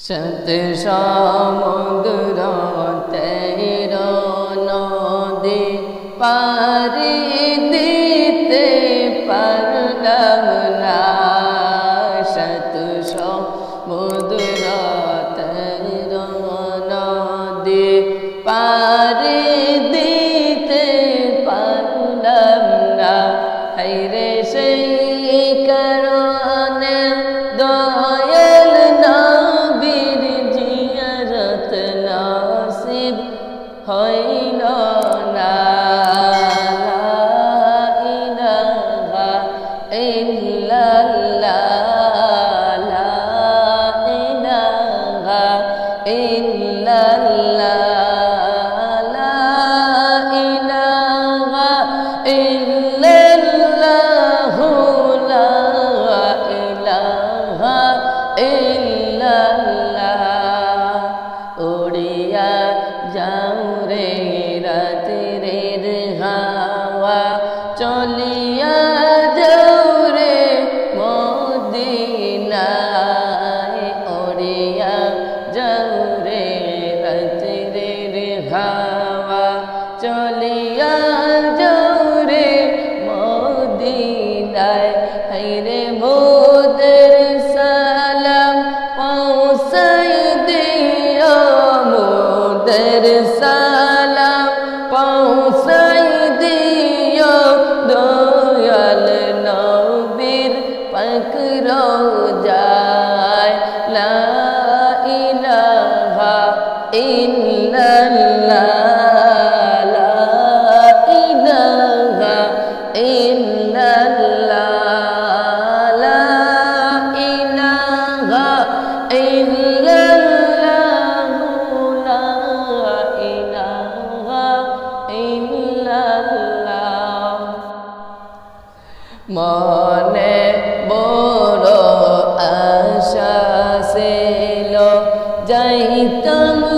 সত সমুদ্র তৈর নদী পারি দিতে পারলাম না সত সমুদ্র তৈর নদী পারি হইল 끌어 Então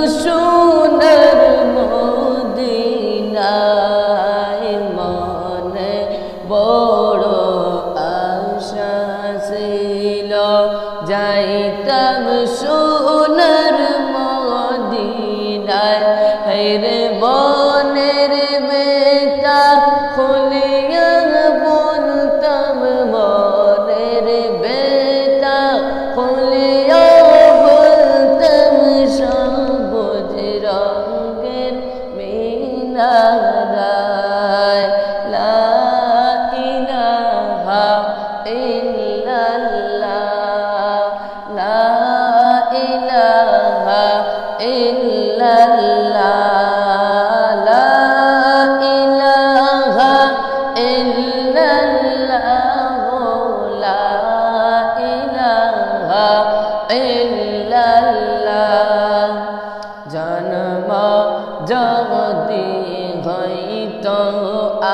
হইতো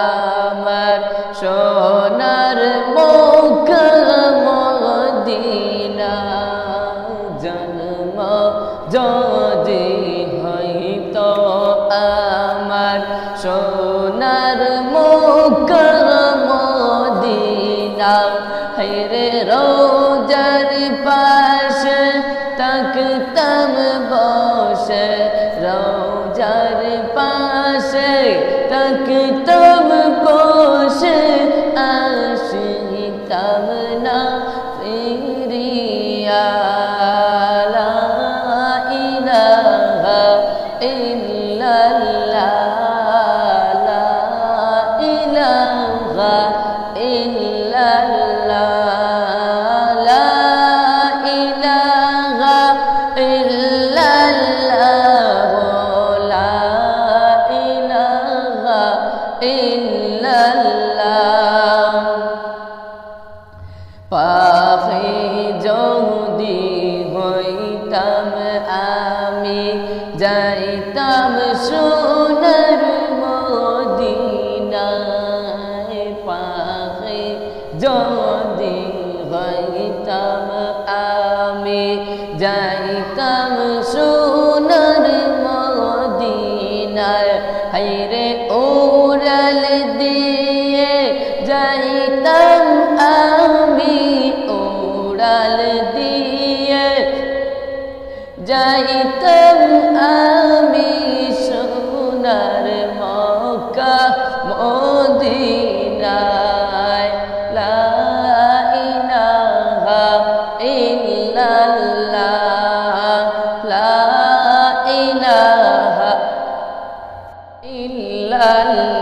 আমার সোনার মুখ মদিনা জন্ম যদি হইতো আমার সোনার মুখ মদিনা হেরে রো tamna যাইতাম সোনার মদিনার হাইরে ওরাল দিয়ে যাইতাম আমি ওরাল দিয়ে। যাইতাম আমি সোনার Allah.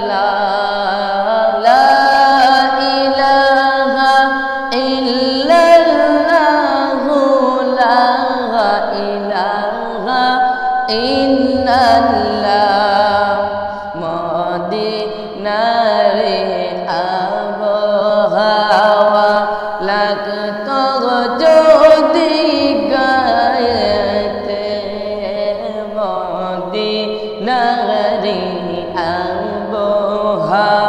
Tuhan.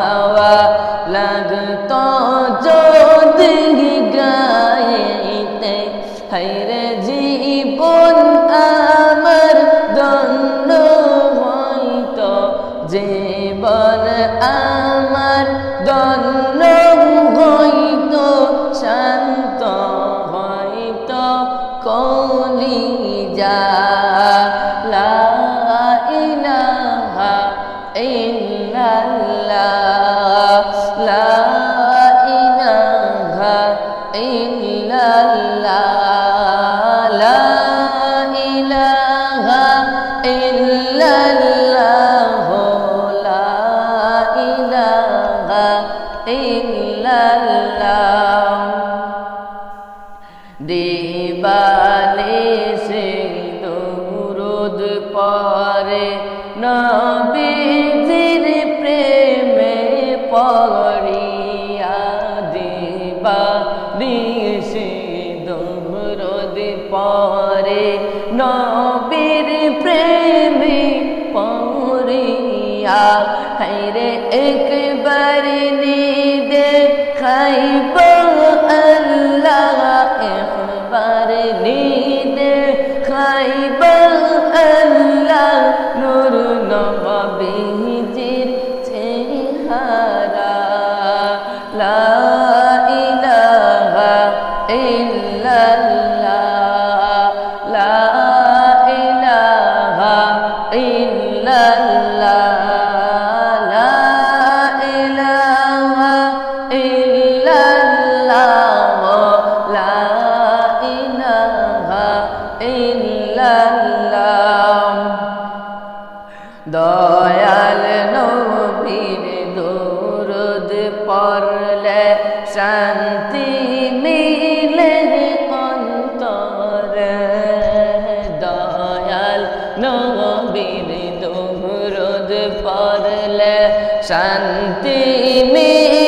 দিবানে সে দুরুদ পরে নবীজির প্রেমে পড়িয়া দিবানে সে দুরুদ পরে নবীর প্রেমে পড়িয়া। হাইরে একবার নি দেখাইবা নাই বল আল্লাহ নূর নবী দয়াল নবীর দুরুদ পড়লে শান্তি মিলে অন্তরে। দয়াল নবীর দুরুদ পড়লে শান্তি মিলে